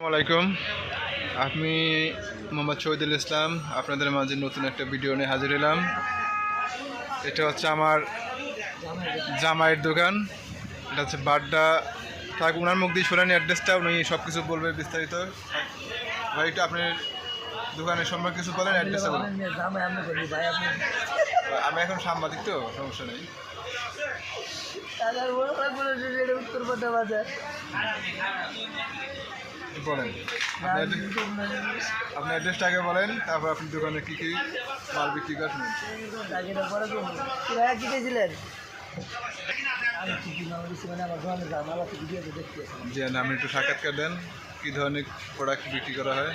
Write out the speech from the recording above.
আসসালামাইকুম আমি মোহাম্মদ শহীদুল ইসলাম, আপনাদের মাঝে নতুন একটা ভিডিও নিয়ে হাজির হলাম। এটা হচ্ছে আমার জামাইয়ের দোকান। এটা হচ্ছে বাড্ডা থাক ওনার মুখ দিয়ে শোনানি অ্যাড্রেসটা উনি সব কিছু বলবে বিস্তারিত। ভাই, একটু আপনার দোকানের সম্পর্কে কিছু বলেন, অ্যাড্রেসটা বলেন। আমি এখন সাংবাদিক তো, সমস্যা নেই। উত্তর বাজার। বলেন আপনি অ্যাড্রেসটা আগে বলেন, তারপর আপনি দোকানে কী কী মাল বিক্রি করেন দোকানে যা আপনি একটু সাক্ষাৎকার দেন, কী ধরনের প্রোডাক্ট বিক্রি করা হয়।